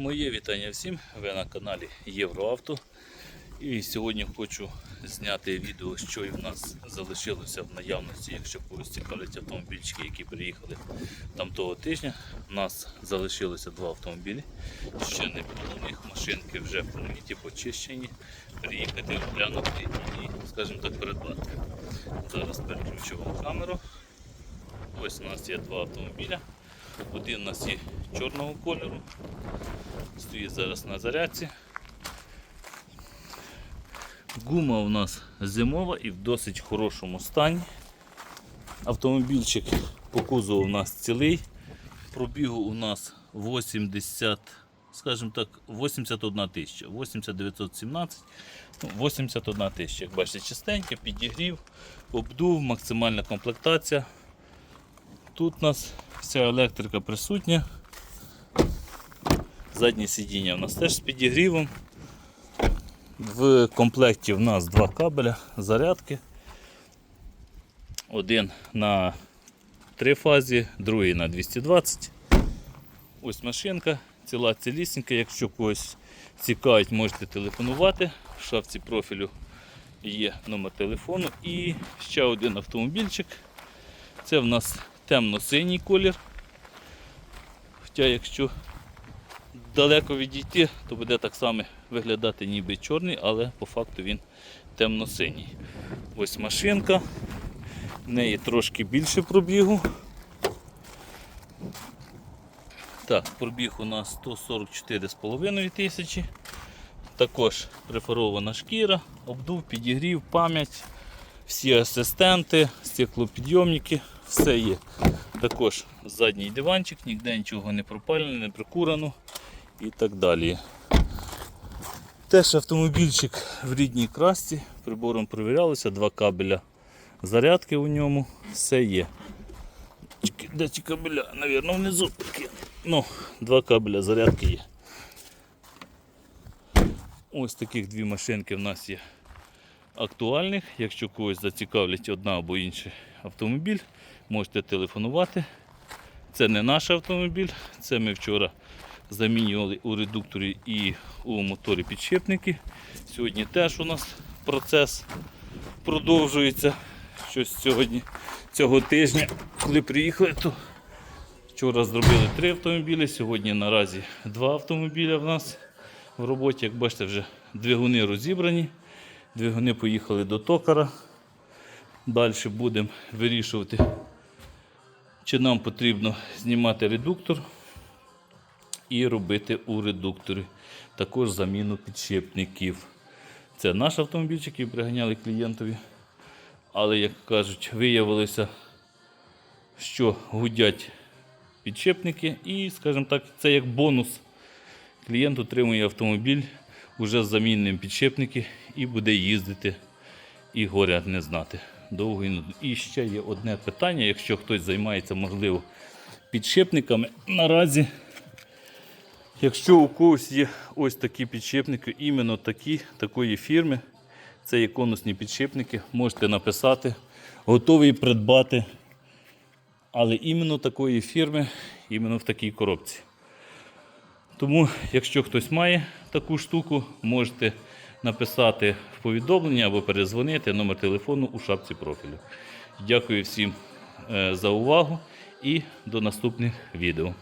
Моє вітання всім. Ви на каналі Євроавто. І сьогодні хочу зняти відео, що в нас залишилося в наявності, якщо когось цікавлять автомобільчики, які приїхали там того тижня. У нас залишилося два автомобілі. Ще не було них машинки вже поміті, почищені. Приїхати, оглянути і, скажімо так, придбати. Зараз переключу вам камеру. Ось у нас є два автомобіля. Один у нас є чорного кольору, стоїть зараз на зарядці. Гума у нас зимова і в досить хорошому стані. Автомобільчик по кузову у нас цілий. Пробігу у нас 80, скажімо так, 81 тисяча, 8917, ну, 81 тисяча. Як бачите, чистеньке, підігрів, обдув, максимальна комплектація. Тут у нас вся електрика присутня. Заднє сидіння у нас теж з підігрівом. В комплекті в нас два кабеля зарядки. Один на три фазі, другий на 220. Ось машинка, ціла цілісінька. Якщо когось цікавить, можете телефонувати. В шафці профілю є номер телефону. І ще один автомобільчик. Це в нас темно-синій колір. Хоча якщо далеко відійти, то буде так само виглядати ніби чорний, але по факту він темно-синій. Ось машинка, в неї трошки більше пробігу. Так, пробіг у нас 144,5 тисячі. Також префарована шкіра, обдув, підігрів, пам'ять, всі асистенти, стеклопідйомники, все є. Також задній диванчик, ніде нічого не пропалено, не прикурено і так далі. Теж автомобільчик в рідній красці, прибором перевірялося, два кабеля зарядки у ньому, все є. Де ці кабеля? Навірно, внизу. Ну, два кабеля зарядки є. Ось таких дві машинки в нас є актуальних. Якщо когось зацікавлять одна або інший автомобіль, можете телефонувати. Це не наш автомобіль, це ми вчора замінювали у редукторі і у моторі підшипники. Сьогодні теж у нас процес продовжується. Щось сьогодні цього тижня, коли приїхали, то вчора зробили три автомобілі, сьогодні наразі два автомобіля в нас в роботі. Як бачите, вже двигуни розібрані. Двигуни поїхали до токара. Далі будемо вирішувати, чи нам потрібно знімати редуктор і робити у редукторі. Також заміну підшипників. Це наш автомобільчик, який приганяли клієнтові. Але, як кажуть, виявилося, що гудять підшипники, і, скажімо так, це як бонус. Клієнт отримує автомобіль уже з замінним підшипники і буде їздити і горя не знати. Довго і. І ще є одне питання, якщо хтось займається, можливо, підшипниками. Наразі, якщо у когось є ось такі підшипники, іменно такі, такої фірми, це є конусні підшипники, можете написати, готові придбати, але іменно такої фірми, іменно в такій коробці. Тому, якщо хтось має таку штуку, можете написати в повідомлення або перезвонити номер телефону у шапці профілю. Дякую всім е, за увагу і до наступних відео.